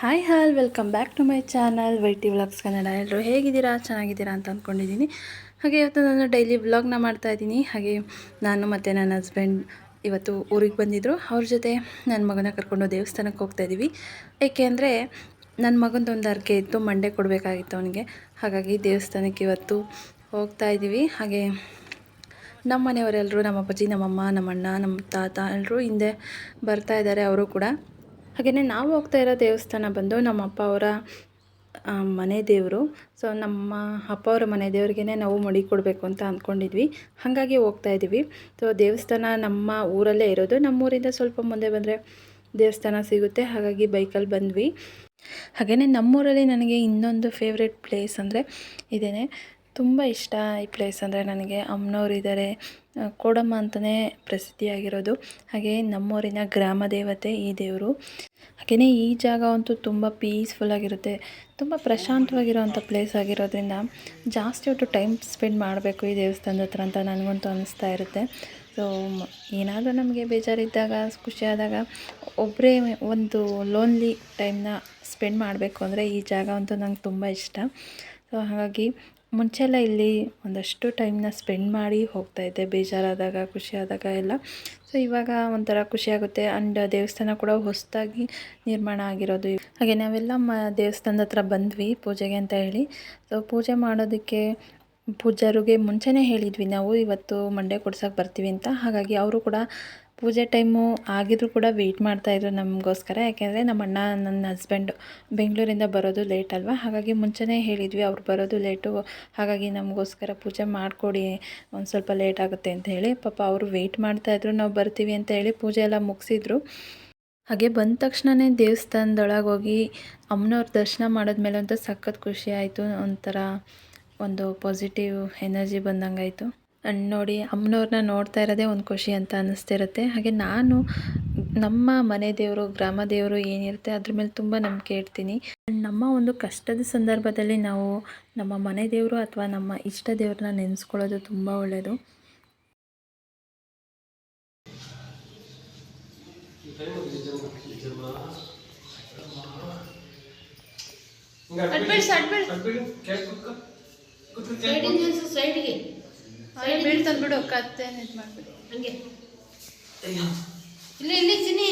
Hi all welcome back to my channel YT vlogs Kannada. ಎಲ್ಲರೂ ಹೇಗಿದ್ದೀರಾ? ಚೆನ್ನಾಗಿದ್ದೀರಾ ಅಂತ ಅಂದ್ಕೊಂಡಿದ್ದೀನಿ ಹಾಗೆ ಇವತ್ತು ನಾನು ಡೈಲಿ ವ್ಲಾಗ್ನ ಮಾಡ್ತಾ ಇದ್ದೀನಿ. ಹಾಗೆ ನಾನು ಮತ್ತು ನನ್ನ ಹಸ್ಬೆಂಡ್ ಇವತ್ತು ಊರಿಗೆ ಬಂದಿದ್ದರು ಅವ್ರ ಜೊತೆ ನನ್ನ ಮಗನ ಕರ್ಕೊಂಡು ದೇವಸ್ಥಾನಕ್ಕೆ ಹೋಗ್ತಾ ಇದ್ದೀವಿ. ಏಕೆಂದರೆ ನನ್ನ ಮಗನದೊಂದು ಅರ್ಕೆ ಇತ್ತು, ಮಂಡೆ ಕೊಡಬೇಕಾಗಿತ್ತು ಅವನಿಗೆ. ಹಾಗಾಗಿ ದೇವಸ್ಥಾನಕ್ಕೆ ಇವತ್ತು ಹೋಗ್ತಾ ಇದ್ದೀವಿ. ಹಾಗೆ ನಮ್ಮ ಮನೆಯವರೆಲ್ಲರೂ, ನಮ್ಮ ಅಪ್ಪಾಜಿ, ನಮ್ಮಮ್ಮ, ನಮ್ಮಣ್ಣ, ನಮ್ಮ ತಾತ ಎಲ್ಲರೂ ಹಿಂದೆ ಬರ್ತಾ ಇದ್ದಾರೆ. ಅವರು ಕೂಡ ಹಾಗೆಯೇ ನಾವು ಹೋಗ್ತಾ ಇರೋ ದೇವಸ್ಥಾನ ಬಂದು ನಮ್ಮ ಅಪ್ಪ ಅವರ ಮನೆ ದೇವರು. ಸೊ ನಮ್ಮ ಅಪ್ಪ ಅವರ ಮನೆ ದೇವ್ರಿಗೆ ನಾವು ಮಡಿ ಕೊಡಬೇಕು ಅಂತ ಅಂದ್ಕೊಂಡಿದ್ವಿ. ಹಾಗಾಗಿ ಹೋಗ್ತಾ ಇದ್ದೀವಿ. ಸೊ ದೇವಸ್ಥಾನ ನಮ್ಮ ಊರಲ್ಲೇ ಇರೋದು. ನಮ್ಮೂರಿಂದ ಸ್ವಲ್ಪ ಮುಂದೆ ಬಂದರೆ ದೇವಸ್ಥಾನ ಸಿಗುತ್ತೆ. ಹಾಗಾಗಿ ಬೈಕಲ್ಲಿ ಬಂದ್ವಿ. ಹಾಗೆಯೇ ನಮ್ಮೂರಲ್ಲಿ ನನಗೆ ಇನ್ನೊಂದು ಫೇವ್ರೆಟ್ ಪ್ಲೇಸ್ ಅಂದರೆ ಇದೇನೆ ತುಂಬ ಇಷ್ಟ ಈ ಪ್ಲೇಸ್ ಅಂದರೆ ನನಗೆ. ಅಮ್ಮನವ್ರಿದ್ದಾರೆ ಕೋಡಮ್ಮ ಅಂತಲೇ ಪ್ರಸಿದ್ಧಿಯಾಗಿರೋದು ಹಾಗೆ ನಮ್ಮೂರಿನ ಗ್ರಾಮ ದೇವತೆ ಈ ದೇವರು. ಹಾಗೆಯೇ ಈ ಜಾಗ ಅಂತೂ ತುಂಬ ಪೀಸ್ಫುಲ್ಲಾಗಿರುತ್ತೆ ತುಂಬ ಪ್ರಶಾಂತವಾಗಿರೋವಂಥ ಪ್ಲೇಸ್ ಆಗಿರೋದ್ರಿಂದ ಜಾಸ್ತಿ ಹೊತ್ತು ಟೈಮ್ ಸ್ಪೆಂಡ್ ಮಾಡಬೇಕು ಈ ದೇವಸ್ಥಾನದ ಹತ್ರ ಅಂತ ನನಗಂತೂ ಅನ್ನಿಸ್ತಾ ಇರುತ್ತೆ. ಸೊ ಏನಾದರೂ ನಮಗೆ ಬೇಜಾರಿದ್ದಾಗ ಖುಷಿಯಾದಾಗ ಒಬ್ಬರೇ ಒಂದು ಲೋನ್ಲಿ ಟೈಮ್ನ ಸ್ಪೆಂಡ್ ಮಾಡಬೇಕು ಅಂದರೆ ಈ ಜಾಗ ಅಂತೂ ನಂಗೆ ತುಂಬ ಇಷ್ಟ. ಸೊ ಹಾಗಾಗಿ ಮುಂಚೆಲ್ಲ ಇಲ್ಲಿ ಒಂದಷ್ಟು ಟೈಮ್ನ ಸ್ಪೆಂಡ್ ಮಾಡಿ ಹೋಗ್ತಾ ಇದ್ದೆ, ಬೇಜಾರಾದಾಗ, ಖುಷಿಯಾದಾಗ ಎಲ್ಲ. ಸೊ ಇವಾಗ ಒಂಥರ ಖುಷಿಯಾಗುತ್ತೆ ಆ್ಯಂಡ್ ದೇವಸ್ಥಾನ ಕೂಡ ಹೊಸದಾಗಿ ನಿರ್ಮಾಣ ಆಗಿರೋದು. ಹಾಗೆ ನಾವೆಲ್ಲ ಮ, ದೇವಸ್ಥಾನದ ಹತ್ರ ಬಂದ್ವಿ ಪೂಜೆಗೆ ಅಂತ ಹೇಳಿ. ಸೊ ಪೂಜೆ ಮಾಡೋದಕ್ಕೆ ಪೂಜಾರಿಗೆ ಮುಂಚೆನೇ ಹೇಳಿದ್ವಿ ನಾವು, ಇವತ್ತು ಮಂಡೆ ಕೊಡ್ಸೋಕೆ ಬರ್ತೀವಿ ಅಂತ. ಹಾಗಾಗಿ ಅವರು ಕೂಡ ಪೂಜೆ ಟೈಮು ಆಗಿದ್ರು ಕೂಡ ವೆಯ್ಟ್ ಮಾಡ್ತಾಯಿದ್ರು ನಮಗೋಸ್ಕರ. ಯಾಕೆಂದರೆ ನಮ್ಮ ಅಣ್ಣ ನನ್ನ ಹಸ್ಬೆಂಡು ಬೆಂಗಳೂರಿಂದ ಬರೋದು ಲೇಟ್ ಅಲ್ವಾ? ಹಾಗಾಗಿ ಮುಂಚೆನೇ ಹೇಳಿದ್ವಿ ಅವ್ರು ಬರೋದು ಲೇಟು ಹಾಗಾಗಿ ನಮಗೋಸ್ಕರ ಪೂಜೆ ಮಾಡಿಕೊಡಿ, ಒಂದು ಸ್ವಲ್ಪ ಲೇಟ್ ಆಗುತ್ತೆ ಅಂತ ಹೇಳಿ. ಪಾಪ ಅವರು ವೆಯ್ಟ್ ಮಾಡ್ತಾಯಿದ್ರು ನಾವು ಬರ್ತೀವಿ ಅಂತ ಹೇಳಿ ಪೂಜೆ ಎಲ್ಲ ಮುಗಿಸಿದ್ರು. ಹಾಗೆ ಬಂದ ತಕ್ಷಣವೇ ದೇವಸ್ಥಾನದೊಳಗೆ ಹೋಗಿ ಅಮ್ಮನವ್ರ ದರ್ಶನ ಮಾಡಿದ್ಮೇಲೆ ಅಂತ ಸಖತ್ ಖುಷಿ ಆಯಿತು. ಒಂಥರ ಒಂದು ಪಾಸಿಟಿವ್ ಎನರ್ಜಿ ಬಂದಂಗಾಯಿತು. ನೋಡಿ ಅಮ್ಮನವ್ರನ್ನ ನೋಡ್ತಾ ಇರೋದೇ ಒಂದು ಖುಷಿ ಅಂತ ಅನ್ನಿಸ್ತಿರುತ್ತೆ. ಹಾಗೆ ನಾನು ನಮ್ಮ ಮನೆ ದೇವರು ಗ್ರಾಮ ದೇವರು ಏನಿರುತ್ತೆ ಅದ್ರ ಮೇಲೆ ತುಂಬ ನಂಬಿಕೆ ಇಡ್ತೀನಿ. ನಮ್ಮ ಒಂದು ಕಷ್ಟದ ಸಂದರ್ಭದಲ್ಲಿ ನಾವು ನಮ್ಮ ಮನೆ ದೇವರು ಅಥವಾ ನಮ್ಮ ಇಷ್ಟ ದೇವ್ರನ್ನ ನೆನೆಸ್ಕೊಳ್ಳೋದು ತುಂಬ ಒಳ್ಳೆಯದು ಸೈಡ್ಗೆ ಬೀಳ್ತಂದು ಬಿಡು. ಕತ್ತೇನು ಇದು ಮಾಡ್ಬಿಡು. ಹಂಗೆ. ಇಲ್ಲ ಇಲ್ಲಿ ಚಿನ್ನಿ.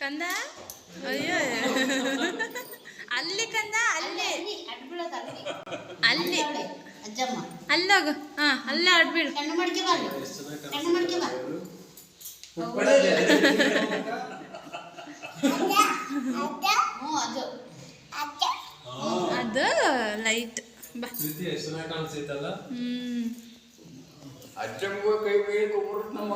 ಕಂದ? ಅಯ್ಯೋ. ಅಲ್ಲಿ ಕಂದ ಅಲ್ಲಿ. ಅಲ್ಲಿ ಅಲ್ಲೋಗು ಹಾಂ ಅಲ್ಲೇ ಆಡ್ಬಿಡು ಕಣ್ಣು ಮಡಿಕೆ ಬಾ ಅಲ್ಲಿ. ಕಣ್ಣು ಮಡಿಕೆ ಬಾ. ಹ್ಞೂ ಅದು ಅದು ಲೈಟ್ ಹ್ಮ್. ಅಜ್ಜಂಗೂ ಕೈ ಬೇಕು ನಮ್ಮ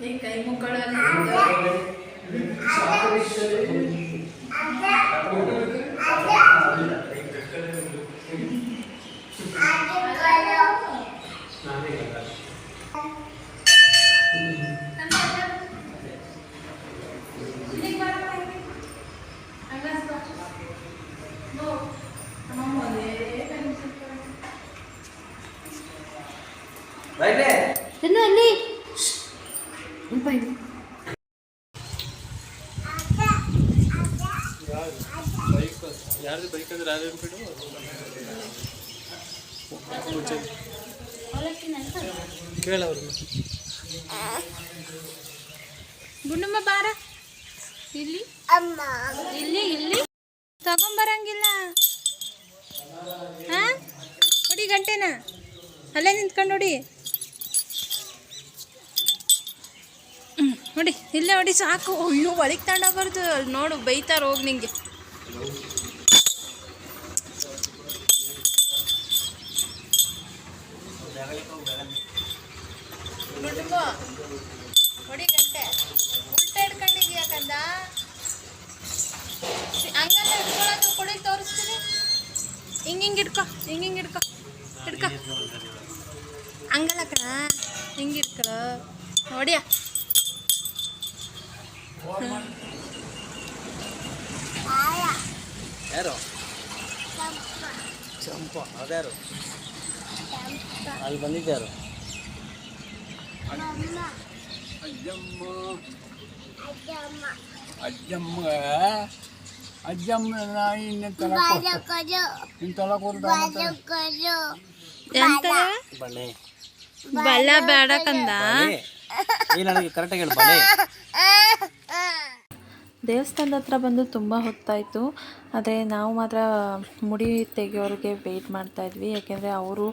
ಈ ಕೈ ಮುಕ್ಕಳಲ್ಲಿ ತಿನ್ನು ಅಲ್ಲಿ ಯಾರ್ದು ಬೈಕ್ ಅಂದ್ರೆ ಯಾರು ಬಿಡು ಕೇಳವ್ರು ಗುಂಡಮ್ಮ ಬಾರ ಇಲ್ಲಿ ಇಲ್ಲಿ ಇಲ್ಲಿ ತಗೊಂಬರಂಗಿಲ್ಲ ಹಾ ಹೊಡಿ ಗಂಟೆನ ಅಲ್ಲೇ ನಿಂತ್ಕೊಂಡು ಹೊಡಿ ನೋಡಿ, ಇಲ್ಲೇ ಹೊಡಿ ಸಾಕು. ಅಯ್ಯೋ, ಒಳಗೆ ತಗೊಂಡಬಾರ್ದು ನೋಡು ಬೈತಾರೆ ಹೋಗಿ ನಿಂಗೆ. ಹೊಡಿ ಗಂಟೆ. ಉಲ್ಟ ಹಿಡ್ಕೊಂಡಿದ್ಯಾ ಕಂದ? ಹಂಗಲ್ಲ ಹಿಡ್ಕೊಳ್ಳೋದು ಕೊಡಿ ತೋರಿಸ್ತೀನಿ. ಹಿಂಗೆ ಹಿಂಗೆ ಹಿಡ್ಕೊ, ಹಿಂಗೆ ಹಿಂಗೆ ಹಿಡ್ಕೊ ಹಿಡ್ಕೊ. ಹಂಗಲ್ಲ ಕಣ ಹಿಂಗೆ ಹಿಡ್ಕೊ. ಹೊಡಿಯ ಯಾರು? ಚಂಪ. ಅದ್ಯಾರು? ಅಲ್ಲಿ ಬಂದಿದ್ದಾರು ಅಜ್ಜಮ್ಮ. ಅಜ್ಜಮ್ಮ. ಅಜ್ಜಮ್ಮ. ನಾಯಿ ಇನ್ನ ತಲಕ ಇನ್ನು ತಲಕ ಎಂತ? ಬಳೆ ಬಲ ಬೇಡ ಕಂದ. ಏ ನನಗೆ ಕರೆಕ್ಟಾಗಿ ಹೇಳು ಬಳೆ ದೇವಸ್ಥಾನದ ಹತ್ರ ಬಂದು ತುಂಬ ಹೊತ್ತಾಯಿತು. ಆದರೆ ನಾವು ಮಾತ್ರ ಮುಡಿ ತೆಗೆಯೋರಿಗೆ ವೆಯ್ಟ್ ಮಾಡ್ತಾಯಿದ್ವಿ ಯಾಕೆಂದರೆ ಅವರು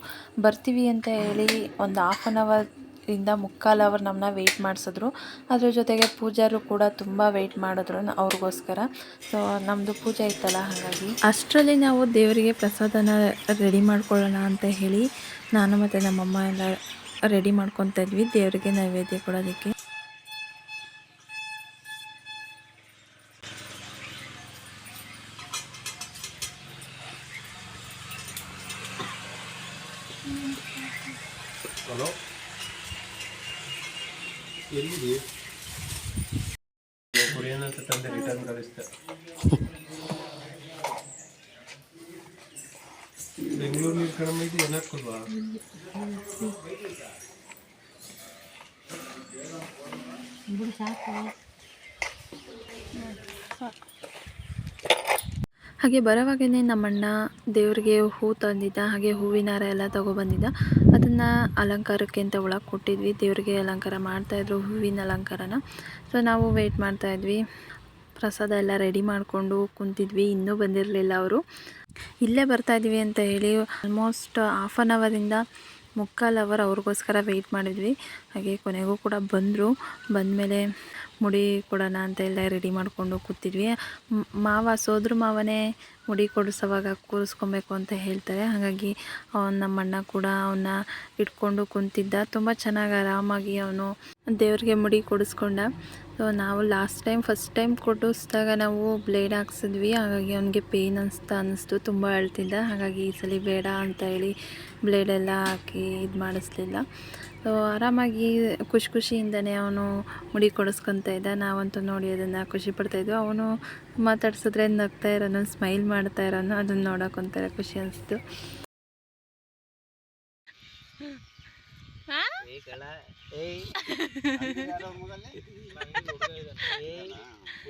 ಬರ್ತೀವಿ ಅಂತ ಹೇಳಿ ಒಂದು ಹಾಫ್ ಆನ್ ಅವರ್ ಇಂದ ಮುಕ್ಕಾಲು ಅವರ್ ನಮ್ಮನ್ನ ವೆಯ್ಟ್ ಮಾಡಿಸಿದ್ರು. ಅದ್ರ ಜೊತೆಗೆ ಪೂಜಾರು ಕೂಡ ತುಂಬ ವೆಯ್ಟ್ ಮಾಡಿದ್ರು ಅವ್ರಿಗೋಸ್ಕರ. ಸೊ ನಮ್ಮದು ಪೂಜೆ ಇತ್ತಲ್ಲ ಹಾಗಾಗಿ. ಅಷ್ಟರಲ್ಲಿ ನಾವು ದೇವರಿಗೆ ಪ್ರಸಾದನ ರೆಡಿ ಮಾಡ್ಕೊಳ್ಳೋಣ ಅಂತ ಹೇಳಿ ನಾನು ಮತ್ತು ನಮ್ಮಮ್ಮ ಎಲ್ಲ ರೆಡಿ ಮಾಡ್ಕೊತಾ ಇದ್ವಿ. ದೇವರಿಗೆ ನೈವೇದ್ಯ ಕೊಡೋದಕ್ಕೆ. ಎಲ್ಲಿದೆ? ಏನಂತ ತಂದೆ ರಿಟರ್ನ್ ಕಳಿಸ್ತೆ ಬೆಂಗಳೂರು ನೀರು ಕಡಿಮೆ ಇದೆ ಏನಾಗ್ತಲ್ವಾ ಹಾಗೆ ಬರೋವಾಗೇ ನಮ್ಮಣ್ಣ ದೇವ್ರಿಗೆ ಹೂ ತಂದಿದ್ದ, ಹಾಗೆ ಹೂವಿನ ಹಾರ ಎಲ್ಲ ತಗೊಬಂದಿದ್ದ. ಅದನ್ನು ಅಲಂಕಾರಕ್ಕೆ ಅಂತ ಒಳಗೆ ಕೊಟ್ಟಿದ್ವಿ. ದೇವ್ರಿಗೆ ಅಲಂಕಾರ ಮಾಡ್ತಾಯಿದ್ರು ಹೂವಿನ ಅಲಂಕಾರನ. ಸೊ ನಾವು ವೆಯ್ಟ್ ಮಾಡ್ತಾಯಿದ್ವಿ ಪ್ರಸಾದ ಎಲ್ಲ ರೆಡಿ ಮಾಡಿಕೊಂಡು ಕುಂತಿದ್ವಿ. ಇನ್ನೂ ಬಂದಿರಲಿಲ್ಲ ಅವರು. ಇಲ್ಲೇ ಬರ್ತಾಯಿದ್ವಿ ಅಂತ ಹೇಳಿ ಆಲ್ಮೋಸ್ಟ್ ಹಾಫ್ ಆನ್ ಅವರಿಂದ ಮುಕ್ಕಾಲು ಅವರ್ ಅವ್ರಿಗೋಸ್ಕರ ವೆಯ್ಟ್ ಮಾಡಿದ್ವಿ. ಹಾಗೆ ಕೊನೆಗೂ ಕೂಡ ಬಂದರು. ಬಂದಮೇಲೆ ಮುಡಿ ಕೊಡೋಣ ಅಂತ ಎಲ್ಲ ರೆಡಿ ಮಾಡಿಕೊಂಡು ಕೂತಿದ್ವಿ. ಮಾವ ಸೋದ್ರ ಮಾವನೇ ಮುಡಿ ಕೊಡಿಸೋವಾಗ ಕೂರಿಸ್ಕೊಬೇಕು ಅಂತ ಹೇಳ್ತಾರೆ. ಹಾಗಾಗಿ ಅವನ ನಮ್ಮಣ್ಣ ಕೂಡ ಅವನ್ನ ಇಟ್ಕೊಂಡು ಕುಂತಿದ್ದ. ತುಂಬ ಚೆನ್ನಾಗಿ ಆರಾಮಾಗಿ ಅವನು ದೇವ್ರಿಗೆ ಮುಡಿ ಕೊಡಿಸ್ಕೊಂಡ. ಸೊ ನಾವು ಲಾಸ್ಟ್ ಟೈಮ್ ಫಸ್ಟ್ ಟೈಮ್ ಕೊಟ್ಟಿಸ್ದಾಗ ನಾವು ಬ್ಲೇಡ್ ಹಾಕ್ಸಿದ್ವಿ. ಹಾಗಾಗಿ ಅವನಿಗೆ ಪೇಯ್ನ್ ಅನಿಸ್ತಾ ಅನ್ನಿಸ್ತು ತುಂಬ ಅಳ್ತಿದ್ದ. ಹಾಗಾಗಿ ಈ ಸಲ ಬೇಡ ಅಂತ ಹೇಳಿ ಬ್ಲೇಡೆಲ್ಲ ಹಾಕಿ ಇದು ಮಾಡಿಸ್ಲಿಲ್ಲ. ಸೊ ಆರಾಮಾಗಿ ಖುಷಿ ಖುಷಿಯಿಂದನೇ ಅವನು ಮುಡಿ ಕೊಡಿಸ್ಕೊತ ಇದ್ದ. ನಾವಂತೂ ನೋಡಿ ಅದನ್ನು ಖುಷಿ ಪಡ್ತಾಯಿದ್ವಿ ಅವನು ಮಾತಾಡ್ಸಿದ್ರೆ ನಗ್ತಾ ಇರೋನು ಸ್ಮೈಲ್ ಮಾಡ್ತಾ ಇರೋನು. ಅದನ್ನು ನೋಡೋಕೆ ಒಂಥರ ಖುಷಿ ಅನಿಸ್ತು.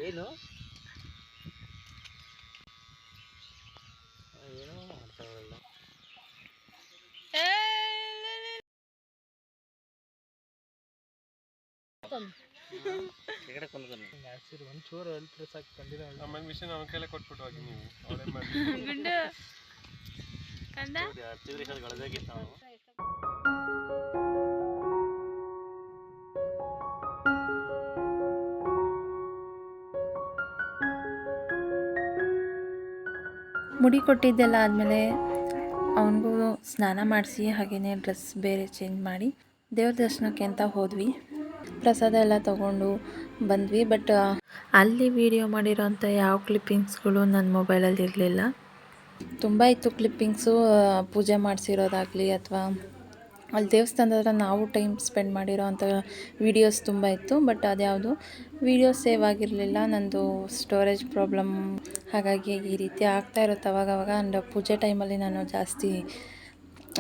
ಏನು? ಏನೋ ಮಾಡ್ತಾವಲ್ಲ ಒಂಚೂರು ಅಲ್ಟ್ರೆ ಸಾಕು ಕಂಡಿಲ್ಲ ಆಮೇಲೆ ಮಿಷನ್ ಅವನ ಕೈಲೇ ಕೊಟ್ಬಿಟ್ಟು ಹೋಗಿ ನೀವು. ಅವಳೇ ಮಾಡಿ. ಗುಂಡು. ಕಂದ? ಗಳದಾಗಿತ್ತು ನಾವು ಮುಡಿ ಕೊಟ್ಟಿದ್ದೆಲ್ಲ ಆದಮೇಲೆ ಅವನಿಗೂ ಸ್ನಾನ ಮಾಡಿಸಿ ಹಾಗೆಯೇ ಡ್ರೆಸ್ ಬೇರೆ ಚೇಂಜ್ ಮಾಡಿ ದೇವ್ರ ದರ್ಶನಕ್ಕೆ ಅಂತ ಹೋದ್ವಿ. ಪ್ರಸಾದ ಎಲ್ಲ ತೊಗೊಂಡು ಬಂದ್ವಿ. ಬಟ್ ಅಲ್ಲಿ ವಿಡಿಯೋ ಮಾಡಿರೋಂಥ ಯಾವ ಕ್ಲಿಪ್ಪಿಂಗ್ಸ್ಗಳು ನನ್ನ ಮೊಬೈಲಲ್ಲಿ ಇರಲಿಲ್ಲ. ತುಂಬ ಇತ್ತು ಕ್ಲಿಪ್ಪಿಂಗ್ಸು ಪೂಜೆ ಮಾಡಿಸಿರೋದಾಗಲಿ ಅಥವಾ ಅಲ್ಲಿ ದೇವಸ್ಥಾನದ ಹತ್ರ ನಾವು ಟೈಮ್ ಸ್ಪೆಂಡ್ ಮಾಡಿರೋ ಅಂಥ ವೀಡಿಯೋಸ್ ತುಂಬ ಇತ್ತು, ಬಟ್ ಅದ್ಯಾವುದು ವೀಡಿಯೋ ಸೇವ್ ಆಗಿರಲಿಲ್ಲ. ನಂದು ಸ್ಟೋರೇಜ್ ಪ್ರಾಬ್ಲಮ್ ಹಾಗಾಗಿ ಈ ರೀತಿ ಆಗ್ತಾ ಇರುತ್ತೆ ಅವಾಗವಾಗ ಆ್ಯಂಡ್ ಪೂಜೆ ಟೈಮಲ್ಲಿ ನಾನು ಜಾಸ್ತಿ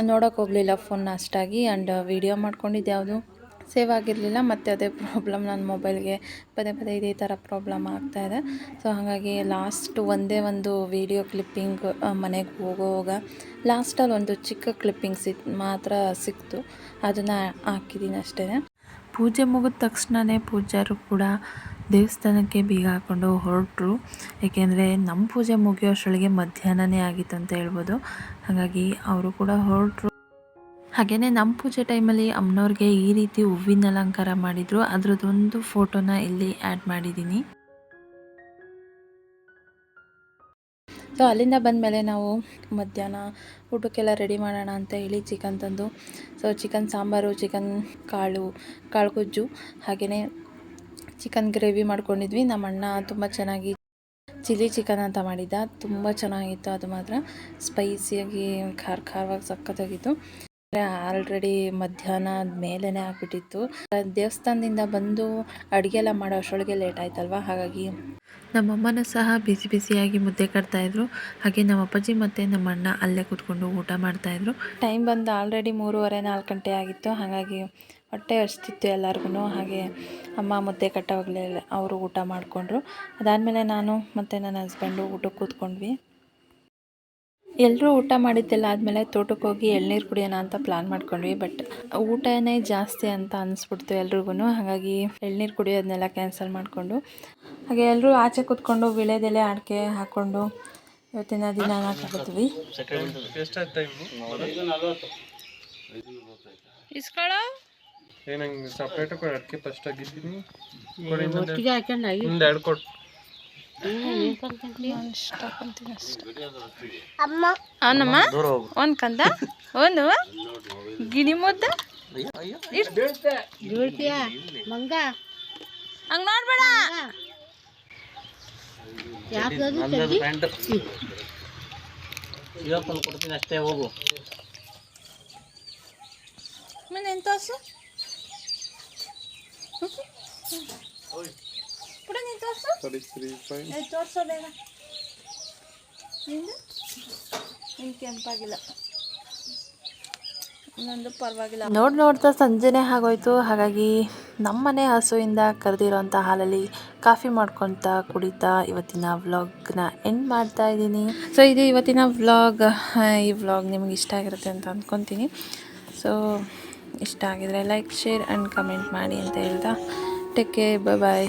ನೋಡೋಕೆ ಹೋಗಲಿಲ್ಲ ಫೋನ್ನ ಅಷ್ಟಾಗಿ. ಆ್ಯಂಡ್ ವೀಡಿಯೋ ಮಾಡ್ಕೊಂಡಿದ್ದು ಯಾವುದು ಸೇವ್ ಆಗಿರಲಿಲ್ಲ, ಮತ್ತು ಅದೇ ಪ್ರಾಬ್ಲಮ್ ನನ್ನ ಮೊಬೈಲ್ಗೆ ಪದೇ ಪದೇ ಇದೇ ಥರ ಪ್ರಾಬ್ಲಮ್ ಆಗ್ತಾಯಿದೆ ಸೊ ಹಾಗಾಗಿ ಲಾಸ್ಟ್ ಒಂದೇ ಒಂದು ವೀಡಿಯೋ ಕ್ಲಿಪ್ಪಿಂಗ್ ಮನೆಗೆ ಹೋಗೋವಾಗ ಲಾಸ್ಟಲ್ಲಿ ಒಂದು ಚಿಕ್ಕ ಕ್ಲಿಪ್ಪಿಂಗ್ಸ್ ಇತ್ತು ಮಾತ್ರ ಸಿಕ್ತು. ಅದನ್ನು ಹಾಕಿದ್ದೀನಿ ಅಷ್ಟೇ. ಪೂಜೆ ಮುಗಿದ ತಕ್ಷಣವೇ ಪೂಜಾರು ಕೂಡ ದೇವಸ್ಥಾನಕ್ಕೆ ಬೀಗ ಹಾಕ್ಕೊಂಡು ಹೊರಟರು. ಏಕೆಂದರೆ ನಮ್ಮ ಪೂಜೆ ಮುಗಿಯೋಷ್ಟರೊಳಗೆ ಮಧ್ಯಾಹ್ನನೇ ಆಗಿತ್ತು ಅಂತ ಹೇಳ್ಬೋದು. ಹಾಗಾಗಿ ಅವರು ಕೂಡ ಹೊರಟರು. ಹಾಗೆಯೇ ನಮ್ಮ ಪೂಜೆ ಟೈಮಲ್ಲಿ ಅಮ್ಮನವ್ರಿಗೆ ಈ ರೀತಿ ಹೂವಿನ ಅಲಂಕಾರ ಮಾಡಿದರು. ಅದರದ್ದೊಂದು ಫೋಟೋನ ಇಲ್ಲಿ ಆ್ಯಡ್ ಮಾಡಿದ್ದೀನಿ ಸೊ, ಅಲ್ಲಿಂದ ಬಂದಮೇಲೆ ನಾವು ಮಧ್ಯಾಹ್ನ ಊಟಕ್ಕೆಲ್ಲ ರೆಡಿ ಮಾಡೋಣ ಅಂತ ಹೇಳಿ ಚಿಕನ್ ತಂದು. ಸೊ, ಚಿಕನ್ ಸಾಂಬಾರು, ಚಿಕನ್ ಕಾಳು ಕಾಳು ಗೊಜ್ಜು ಹಾಗೆಯೇ ಚಿಕನ್ ಗ್ರೇವಿ ಮಾಡ್ಕೊಂಡಿದ್ವಿ. ನಮ್ಮ ಅಣ್ಣ ತುಂಬ ಚೆನ್ನಾಗಿ ಚಿಲ್ಲಿ ಚಿಕನ್ ಅಂತ ಮಾಡಿದ್ದ. ತುಂಬ ಚೆನ್ನಾಗಿತ್ತು ಅದು ಮಾತ್ರ. ಸ್ಪೈಸಿಯಾಗಿ ಖಾರ ಖಾರವಾಗಿ ಸಖತ್ತಾಗಿತ್ತು ಆಲ್ರೆಡಿ ಮಧ್ಯಾಹ್ನ ಮೇಲೇ ಆಗಿಬಿಟ್ಟಿತ್ತು. ದೇವಸ್ಥಾನದಿಂದ ಬಂದು ಅಡುಗೆ ಎಲ್ಲ ಮಾಡೋ ಅಷ್ಟರೊಳಗೆ ಲೇಟ್ ಆಯ್ತಲ್ವಾ? ಹಾಗಾಗಿ ನಮ್ಮಮ್ಮನ ಸಹ ಬಿಸಿ ಬಿಸಿಯಾಗಿ ಮುದ್ದೆ ಕಟ್ತಾಯಿದ್ರು ಹಾಗೆ ನಮ್ಮ ಅಪ್ಪಾಜಿ ಮತ್ತು ನಮ್ಮ ಅಣ್ಣ ಅಲ್ಲೇ ಕೂತ್ಕೊಂಡು ಊಟ ಮಾಡ್ತಾಯಿದ್ರು ಟೈಮ್ ಬಂದು ಆಲ್ರೆಡಿ ಮೂರುವರೆ ನಾಲ್ಕು ಗಂಟೆ ಆಗಿತ್ತು. ಹಾಗಾಗಿ ಹೊಟ್ಟೆ ಹಚ್ತಿತ್ತು ಎಲ್ಲರಿಗೂ ಹಾಗೆ ಅಮ್ಮ ಮುದ್ದೆ ಕಟ್ಟೋವಾಗಲೇ ಅವರು ಊಟ ಮಾಡಿಕೊಂಡ್ರು. ಅದಾದಮೇಲೆ ನಾನು ಮತ್ತು ನನ್ನ ಹಸ್ಬೆಂಡು ಊಟಕ್ಕೆ ಕೂತ್ಕೊಂಡ್ವಿ. ಎಲ್ಲರೂ ಊಟ ಮಾಡಿದ್ದೆಲ್ಲ ಆದಮೇಲೆ ತೋಟಕ್ಕೆ ಹೋಗಿ ಎಳ್ನೀರು ಕುಡಿಯೋಣ ಅಂತ ಪ್ಲ್ಯಾನ್ ಮಾಡ್ಕೊಂಡ್ವಿ ಬಟ್ ಊಟನೇ ಜಾಸ್ತಿ ಅಂತ ಅನಿಸ್ಬಿಡ್ತು ಎಲ್ರಿಗೂ ಹಾಗಾಗಿ ಎಳ್ನೀರು ಕುಡಿಯೋದನ್ನೆಲ್ಲ ಕ್ಯಾನ್ಸಲ್ ಮಾಡಿಕೊಂಡು ಹಾಗೆ ಎಲ್ಲರೂ ಆಚೆ ಕೂತ್ಕೊಂಡು ವಿಳೆದೆಲೆ ಅಡಿಕೆ ಹಾಕ್ಕೊಂಡು ಇವತ್ತಿನ ದಿನ ಹಾಕಿದ್ವಿ ಸಪ್ರೇಟ್ ಕೊಡಿ ಅಡಿಕೆ ಫಸ್ಟ್ ಆಗಿದ್ದೀನಿ. ಅವನಮ್ಮ? ಒಂದು ಕಂದ? ಒಂದು? ಗಿಣಿ ಮುದ್ದ? ಮಂಗ? ಹಂಗೆ ನೋಡ್ಬೇಡ. ಕೊಡ್ತೀನಿ ಅಷ್ಟೇ ಹೋಗು. ನೀನು ತೋರ್ಸು ಕೂಡ ನೀನು ತೋರ್ಸು ಸರಿ ತ್ರೀ ಫೈವ್ ಏ, ತೋರ್ಸೋ ಬೇಗ. ನಿಂದು? ನಿನ್ ಕೆಂಪಾಗಿಲ್ಲ. ನಂದು ಪರವಾಗಿಲ್ಲ. ನೋಡಿ ನೋಡ್ತಾ ಸಂಜೆನೇ ಆಗೋಯ್ತು. ಹಾಗಾಗಿ ನಮ್ಮನೆ ಹಸುವಿಂದ ಕರೆದಿರೋಂಥ ಹಾಲಲ್ಲಿ ಕಾಫಿ ಮಾಡ್ಕೊಳ್ತಾ ಕುಡಿತಾ ಇವತ್ತಿನ ವ್ಲಾಗ್ನ ಎಂಡ್ ಮಾಡ್ತಾ ಇದ್ದೀನಿ. ಸೊ ಇದು ಇವತ್ತಿನ ವ್ಲಾಗ್. ಈ ವ್ಲಾಗ್ ನಿಮ್ಗೆ ಇಷ್ಟ ಆಗಿರುತ್ತೆ ಅಂತ ಅಂದ್ಕೊತೀನಿ ಸೊ ಇಷ್ಟ ಆಗಿದ್ರೆ ಲೈಕ್ ಶೇರ್ ಆ್ಯಂಡ್ ಕಮೆಂಟ್ ಮಾಡಿ ಅಂತ ಹೇಳ್ತಾ. Take care bye